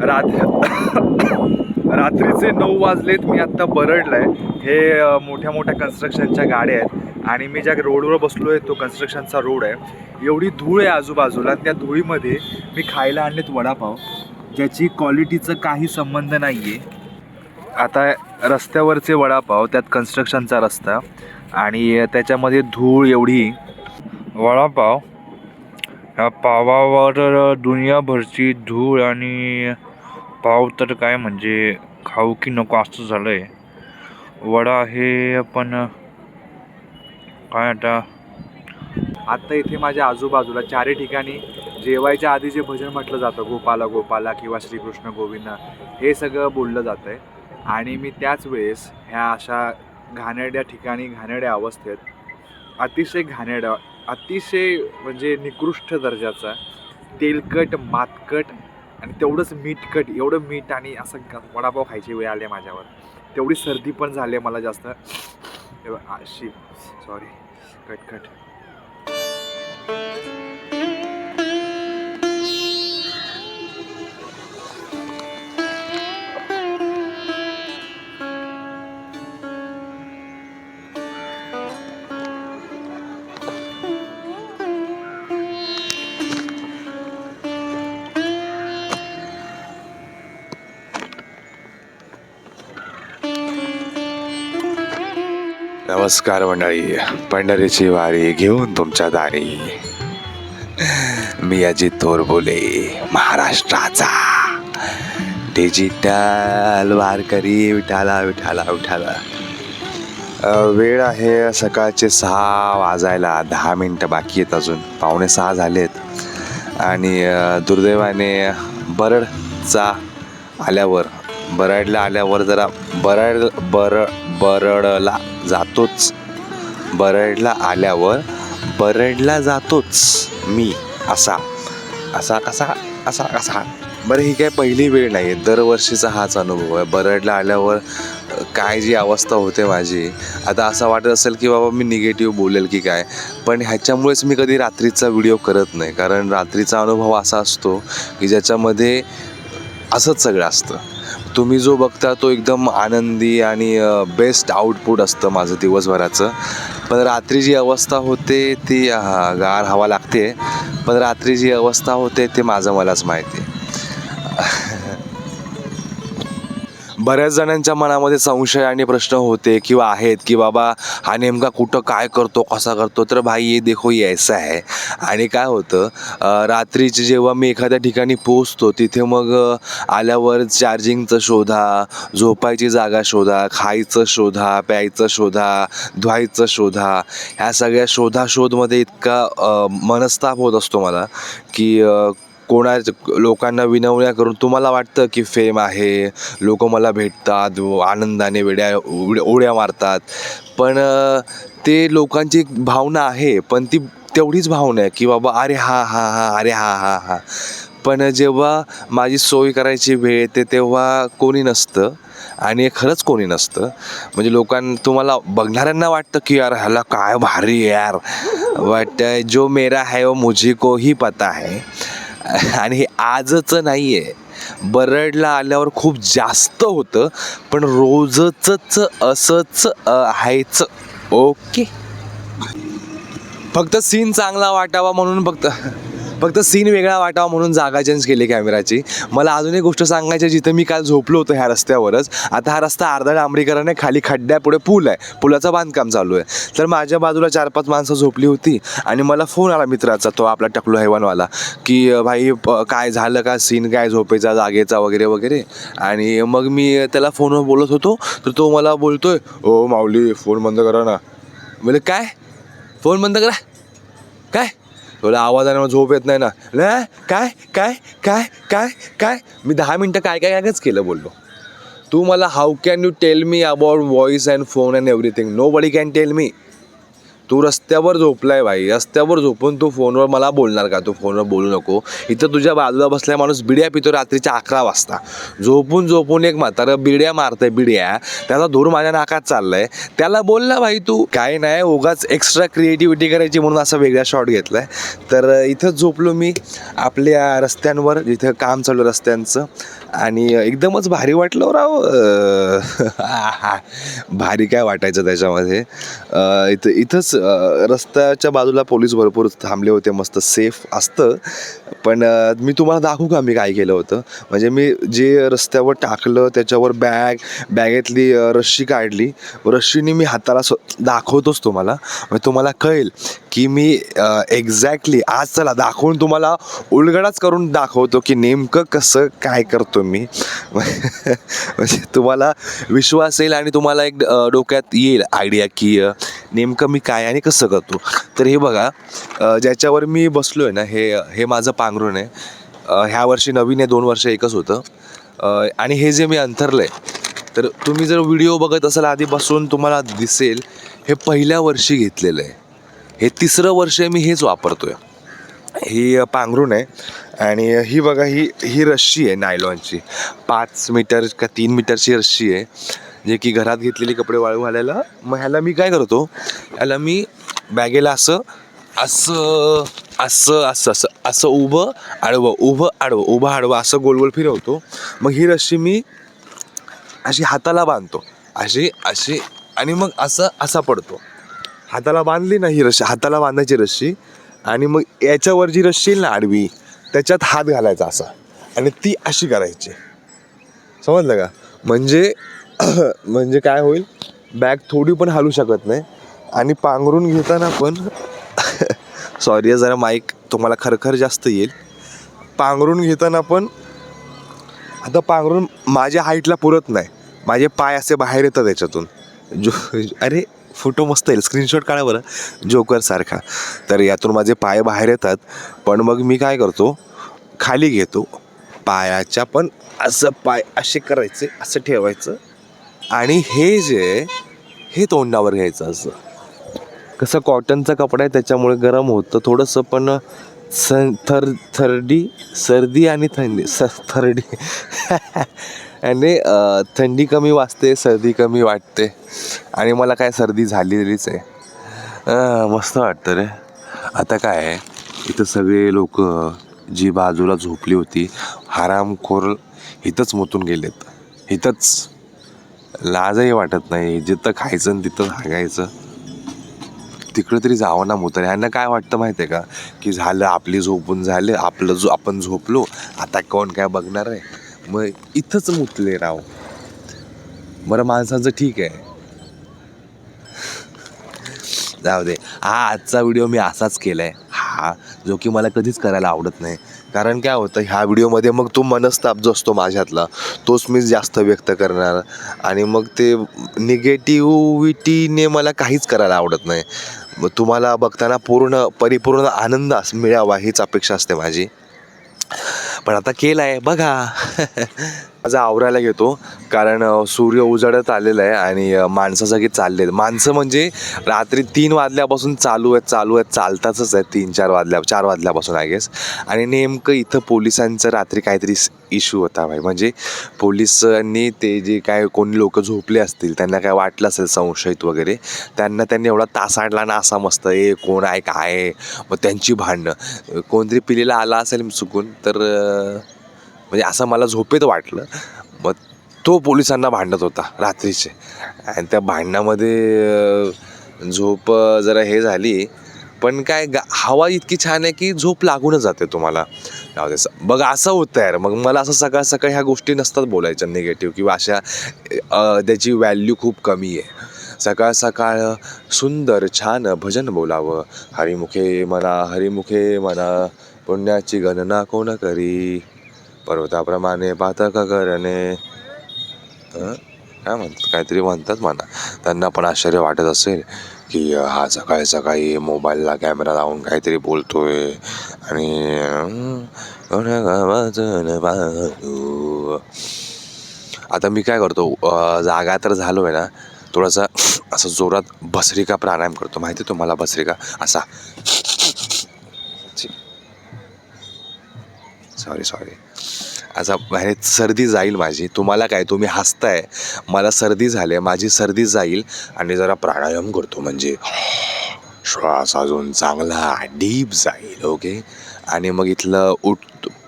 रात्री रात्रीचे नऊ वाजलेत मी आत्ता बरडलाय. हे मोठ्या मोठ्या कन्स्ट्रक्शनच्या गाड्या आहेत आणि मी ज्या रोडवर बसलो आहे तो कन्स्ट्रक्शनचा रोड आहे. एवढी धूळ आहे आजूबाजूला त्या धुळीमध्ये मी खायला आणलेत वडापाव ज्याची क्वालिटीचं काही संबंध नाही आहे आता रस्त्यावरचे वडापाव त्यात कन्स्ट्रक्शनचा रस्ता आणि त्याच्यामध्ये धूळ एवढी. वडापाव ह्या पावावर दुनियाभरची धूळ आणि पाव तर काय म्हणजे खाऊ की नको असं झालं आहे वडा हे पण काय आता? आत्ता इथे माझ्या आजूबाजूला चारही ठिकाणी जेवायच्या आधी जे भजन म्हटलं जातं गोपाला गोपाला किंवा श्रीकृष्ण गोविंद हे सगळं बोललं जातं आहे आणि मी त्याच वेळेस ह्या अशा घाणेरड्या ठिकाणी घाणेरड्या अवस्थेत अतिशय घाणेरड्या अतिशय म्हणजे निकृष्ट दर्जाचा तेलकट मातकट आणि तेवढंच मीठ कट एवढं मीठ आणि असं ग- वडापाव खायची वेळ आली माझ्यावर. तेवढी सर्दी पण झाली आहे मला जास्त. अशी सॉरी कट कट. नमस्कार मंडळी. पंढरीची वारी घेऊन तुमच्या दारी. मी अजित तोरबोले महाराष्ट्राचा. डिजिटल वारकरी विठाला विठाला विठाला वेळ आहे सकाळचे सहा वाजायला दहा मिनटं बाकी आहेत अजून. पावणे सहा झालेत. आणि दुर्दैवाने बरडचा आल्यावर बरडला आल्यावर जरा बराड बर बरडला जातोच. बरडला आल्यावर बरडला जातोच मी असा. असा कसा असा कसा बरं ही काय पहिली वेळ नाही दरवर्षीचा हाच अनुभव आहे. बरडला आल्यावर काय जी अवस्था होते माझी. आता असं वाटत असेल की बाबा मी निगेटिव्ह बोलेल की काय. पण ह्याच्यामुळेच मी कधी रात्रीचा व्हिडिओ करत नाही. कारण रात्रीचा अनुभव असा असतो की ज्याच्यामध्ये असंच सगळं असतं. तुम्ही जो बघता तो एकदम आनंदी आणि बेस्ट आउटपुट असतं माझं दिवसभराचं. पण रात्री जी अवस्था होते ती गार हवा लागते. पण रात्री जी अवस्था होते ते माझं मलाच माहिती बऱ्याच जणांच्या मनामध्ये संशय आणि प्रश्न होते किंवा आहेत की बाबा हा नेमका कुठं काय करतो कसा करतो? तर भाई ये देखो ये ऐसा आहे आणि काय होतं रात्रीचे रात्रीची जेव्हा मी एखाद्या ठिकाणी पोचतो तिथे मग आल्यावर चार्जिंगचं शोधा झोपायची जागा शोधा खायचं शोधा प्यायचं शोधा धुवायचं शोधा ह्या सगळ्या शोधाशोधमध्ये इतका मनस्ताप होत असतो मला की कोणा लोकांना विनवण्या करून तुम्हाला वाटतं की फेम आहे लोक मला भेटतात आनंदाने वेड्या उड्या उड्या मारतात. पण ते लोकांची एक भावना आहे पण ती तेवढीच भावना आहे की बाबा अरे हा हा हा अरे हा हा हा. पण जेव्हा माझी सोय करायची वेळ येते तेव्हा कोणी नसतं आणि खरंच कोणी नसतं. म्हणजे लोकां तुम्हाला बघणाऱ्यांना वाटतं की यार ह्याला काय भारी आहे यार. वाटतं जो मेरा है वो मुझे को ही पता है. आणि हे आजचं नाही आहे बरडला आल्यावर खूप जास्त होतं पण रोजच असंच अ, आहेच ओके. फक्त सीन चांगला वाटावा म्हणून फक्त. फक्त सीन वेगळा वाटावा म्हणून जागा चेंज केली कॅमेराची मला अजून एक गोष्ट सांगायची जिथं मी काल झोपलो होतो ह्या रस्त्यावरच. आता हा रस्ता अर्धा डांबरीकरण आहे खाली खड्ड्यापुढे पूल आहे. पुलाचं बांधकाम चालू आहे. तर माझ्या बाजूला चार पाच माणसं झोपली होती आणि मला फोन आला मित्राचा तो आपला टकलो हैवानवाला की भाई प- काय झालं का? सीन काय झोपेचा जागेचा वगैरे वगैरे? आणि मग मी त्याला फोनवर बोलत होतो. तर तो मला बोलतोय ओ माऊली फोन बंद करा ना. म्हणजे काय? फोन बंद करा? काय? तुला आवाजाने मला झोप येत नाही ना. नाही काय काय काय काय काय? मी दहा मिनटं काय काय कायच केलं बोललो. तू मला how can you tell me about voice and phone and everything nobody can tell me तू रस्त्यावर झोपलाय भाई रस्त्यावर झोपून तू फोनवर मला बोलणार का? तू फोनवर बोलू नको. इथं तुझ्या बाजूला बसलाय माणूस बिड्या पितो रात्रीच्या अकरा वाजता. झोपून झोपून एक म्हातारं बिड्या मारतंय बिड्या. त्याचा धूर माझ्या नाकात चाललाय. त्याला बोल ना भाई तू. काय नाही उगाच एक्स्ट्रा क्रिएटिव्हिटी करायची म्हणून असा वेगळा शॉट घेतलाय. तर इथं इथंच झोपलो मी आपल्या रस्त्यांवर जिथं काम चालू रस्त्यांचं. आणि एकदमच भारी वाटलं हो राव. भारी काय वाटायचं त्याच्यामध्ये. इथं इथंच रस्त्याच्या बाजूला पोलीस भरपूर थांबले होते मस्त सेफ असतं. पण मी तुम्हाला दाखवू का मी काय केलं होतं? म्हणजे मी जे रस्त्यावर टाकलं त्याच्यावर बॅग बॅगेतली रश्शी काढली. रश्शीने मी हाताला स्व- दाखवतोच तुम्हाला. म्हणजे तुम्हाला कळेल की मी एक्झॅक्टली आज चला दाखवून तुम्हाला उलगडाच करून दाखवतो की नेमकं कसं काय करतो मी म्हणजे तुम्हाला विश्वास येईल आणि तुम्हाला एक डोक्यात येईल आयडिया की नेमकं मी काय आणि कसं करतो. तर हे बघा ज्याच्यावर मी बसलो आहे ना हे हे माझं पांघरून आहे. ह्या वर्षी नवीन आहे दोन वर्ष एकच होतं. आणि हे जे मी अंतरलं आहे तर तुम्ही जर व्हिडिओ बघत असाल आधीपासून तुम्हाला दिसेल हे पहिल्या वर्षी घेतलेलं आहे. हे तिसरं वर्ष मी हेच वापरतो ही हे पांघरूण आहे. आणि ही बघा ही ही रश्शी आहे नायलॉनची. पाच मीटर का तीन मीटरची रश्शी आहे जे की घरात घेतलेली कपडे वाळू घालायला मग ह्याला मी काय करतो ह्याला मी बॅगेला असं असं असं असं असं असं उभं आडवं उभं आडवं उभं आडवं असं गोल गोल फिरवतो. मग ही रश्शी मी अशी हाताला बांधतो. अशी अशी आणि मग असं असा पडतो. हाताला बांधली ना ही रश्शी हाताला बांधायची रश्शी आणि मग याच्यावर जी रस्सी येईल ना आडवी त्याच्यात हात घालायचा असा. आणि ती अशी करायची. समजलं का? म्हणजे म्हणजे काय होईल? बॅग थोडी पण हालू शकत नाही. आणि पांघरून घेताना पण सॉरी जरा माईक तुम्हाला खरखर जास्त येईल. पांघरून घेताना पण आता पांघरून माझ्या हाईटला पुरत नाही. माझे पाय असे बाहेर येतात त्याच्यातून. जो अरे फोटो मस्त येईल. स्क्रीनशॉट काढा बरं जोकरसारखा तर यातून माझे पाय बाहेर येतात. पण मग मी काय करतो खाली घेतो. पायाच्या पण असं पाय असे करायचे असं ठेवायचं. आणि हे जे हे तोंडावर घ्यायचं असं. कसं कॉटनचा कपडा आहे त्याच्यामुळे गरम होतं. थोडंसं पण सं थर थर्डी सर्दी आणि थंडी स थर्डी. आणि थंडी कमी वाजते सर्दी कमी वाटते. आणि मला काय सर्दी झालेलीच आहे. मस्त वाटतं रे. आता काय आहे, इथं सगळे लोक जी बाजूला झोपली होती हरामखोर इथंच मुतून गेलेत. इथंच लाजही वाटत नाही जिथं खायचं आणि तिथं हागायचं. तिकडं तरी जावं ना मुतर. ह्यांना काय वाटतं माहिती आहे का? की झालं आपली झोपून झालं आपलं जो आपण झोपलो आता कोण काय बघणार आहे? मग इथंच मुतले राव. बरं माणसांचं ठीक आहे. जाऊ दे. हा आजचा व्हिडिओ मी असाच केला आहे हा जो की मला कधीच करायला आवडत नाही. कारण काय होतं ह्या व्हिडिओमध्ये मग तो मनस्ताप जो असतो माझ्यातला तोच मी जास्त व्यक्त करणार. आणि मग ते निगेटिव्हिटीने मला काहीच करायला आवडत नाही. मग तुम्हाला बघताना पूर्ण परिपूर्ण आनंद मिळावा हीच अपेक्षा असते माझी. पण आता केलं आहे बघा. माझा आवरायला घेतो कारण सूर्य उजाडत आलेला आहे आणि माणसं सगळी चालले आहेत माणसं म्हणजे रात्री तीन वाजल्यापासून चालू आहेत चालू आहेत चालतातच आहेत तीन चार वाजल्या चार वाजल्यापासून आय गेस आणि नेमकं इथं पोलिसांचं रात्री काहीतरी इश्यू होता भाई. म्हणजे पोलिसांनी ते जे काय कोणी लोक झोपले असतील त्यांना काय वाटलं असेल संशयित वगैरे त्यांना त्यांनी एवढा तासाडला ना असा मस्त ए कोण आहे? काय मग त्यांची भांडणं. कोणतरी पिलेला आला असेल चुकून तर म्हणजे असं मला झोपेत वाटलं. मग तो पोलिसांना भांडत होता रात्रीचे. आणि त्या भांडणामध्ये झोप जरा हे झाली. पण काय गा हवा इतकी छान आहे की झोप लागूनच जाते तुम्हाला. जाऊ दे. बघ असं होतं यार. मग मला असं सकाळ सकाळ ह्या गोष्टी नसतात बोलायच्या निगेटिव्ह किंवा अशा त्याची व्हॅल्यू खूप कमी आहे. सकाळ सकाळ सुंदर छान भजन बोलावं. हरिमुखे म्हणा हरिमुखे म्हणा पुण्याची गणना कोण करी? पर्वताप्रमाणे पातक करणे आणि काय म्हणतात काहीतरी म्हणतात म्हणा. त्यांना पण आश्चर्य वाटत असेल की हा सकाळी सकाळी मोबाईलला कॅमेरा लावून काहीतरी बोलतोय आणि आता मी काय करतो जागा तर झालो आहे ना थोडासा असं जोरात भसरिका प्राणायाम करतो. माहिती आहे तुम्हाला भसरिका असा. सॉरी सॉरी आता बाहेर सर्दी जाईल माझी. तुम्हाला काय? तुम्ही हसताय. मला सर्दी झाली आहे. माझी सर्दी जाईल. आणि जरा प्राणायाम करतो म्हणजे. श्वास अजून चांगला डीप जाईल ओके? आणि मग इथलं उठ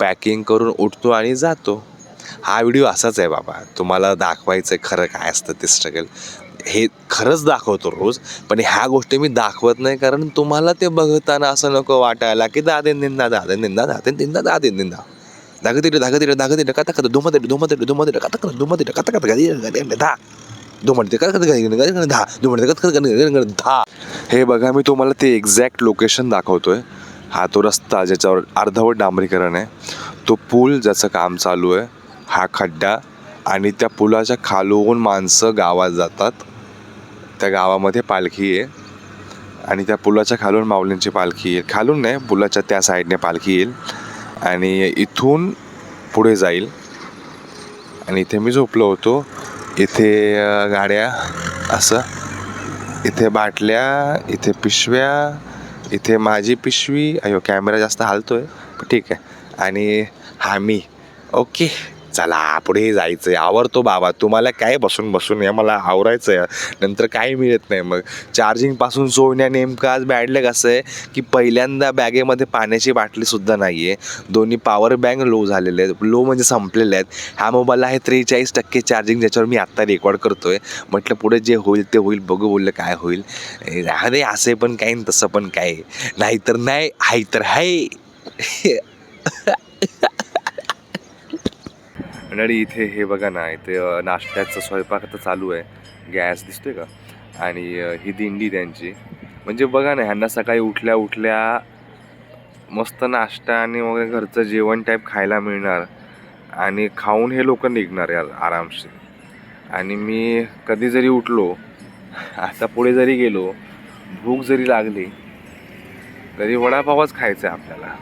पॅकिंग करून उठतो आणि जातो. हा व्हिडिओ असाच आहे बाबा. तुम्हाला दाखवायचं आहे खरं काय असतं ते स्ट्रगल हे खरंच दाखवतो रोज. पण ह्या गोष्टी मी दाखवत नाही कारण तुम्हाला ते बघताना असं नको वाटायला की दादेन निंदा दादेन निंदा दादेन निंदा दादेन निंदा दागतिरे दागतिरे दागतिरे कथा कथा दुमतिरे दुमतिरे दुमतिरे कथा कथा दुमतिरे कथा कथा धा दुमतिरे कथा कथा धा दुमतिरे कथा धा हे बघा मी तुम्हाला ते एक्झॅक्ट लोकेशन दाखवतोय हा तो रस्ता ज्याच्यावर अर्धवट डांबरीकरण आहे तो पूल ज्याचं काम चालू आहे हा खड्डा आणि त्या पुलाच्या खालून माणसं गावात जातात त्या गावामध्ये पालखी आहे आणि त्या पुलाच्या खालून माऊलींची पालखी येईल खालून नाही पुलाच्या त्या साईडने पालखी येईल आणि इथून पुढे जाईल. आणि इथे मी झोपलो होतो. इथे गाड्या असं. इथे बाटल्या इथे पिशव्या इथे माझी पिशवी. अयो कॅमेरा जास्त हालतो आहे ठीक आहे. आणि हा मी. ओके. चला पुढे जायचं आहे आवरतो बाबा. तुम्हाला काय बसून बसून या मला आवरायचं आहे नंतर काही मिळत नाही. मग चार्जिंगपासून सोडण्या नेमकं आज बॅडलं कसं आहे की पहिल्यांदा बॅगेमध्ये पाण्याची बाटलीसुद्धा नाही आहे दोन्ही पॉवर बँक लो झालेले आहेत. लो म्हणजे संपलेले आहेत. ह्या मोबाईलला आहे त्रेचाळीस टक्के चार्जिंग ज्याच्यावर मी आत्ता रेकॉर्ड करतो आहे म्हटलं पुढे जे होईल ते होईल. बघू बोललं काय होईल. अरे असे पण काय तसं पण काय. नाहीतर नाही आहे तर हाय. आणि इथे हे बघा ना इथे नाश्त्याचं नाश्त्याचा स्वयंपाक आता चालू आहे. गॅस दिसतोय का? आणि ही दिंडी त्यांची. म्हणजे बघा ना ह्यांना सकाळी उठल्या उठल्या मस्त नाश्ता आणि वगैरे घरचं जेवण टाईप खायला मिळणार. आणि खाऊन हे लोक निघणार यार आरामशीर. आणि मी कधी जरी उठलो आता पुढे जरी गेलो भूक जरी लागली तरी वडापावच खायचा आहे आपल्याला.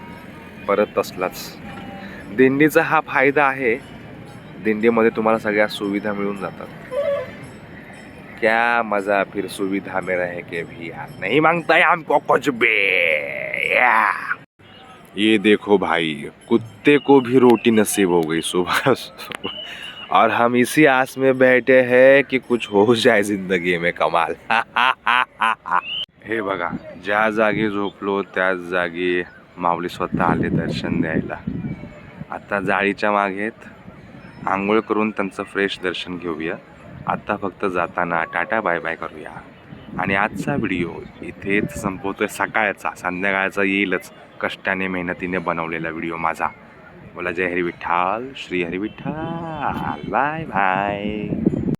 परत तसलाच. दिंडीचा हा फायदा आहे दिंडीमध्ये तुम्हाला सगळ्या सुविधा मिळून जातात. क्या मजा फिर सुविधा में रह के भी यार. नहीं मांगता है हमको कुछ भी या। ये देखो भाई कुत्ते को भी रोटी नसीब हो गई सुबह और हम इसी आस में बैठे हैं कि कुछ हो जाए जिंदगी में कमाल। हे बघा ज्या जागी झोपलो त्याच जागी माऊली स्वतः आले दर्शन द्यायला. आता जाळीच्या मागेत आंघोळ करून त्यांचं फ्रेश दर्शन घेऊया. आत्ता फक्त जाताना टाटा बाय बाय करूया. आणि आजचा व्हिडिओ इथेच संपवतोय. सकाळचा संध्याकाळचा येईलच. कष्टाने मेहनतीने बनवलेला व्हिडिओ माझा. बोला जय हरी विठ्ठल श्री हरी विठ्ठल. Bye bye.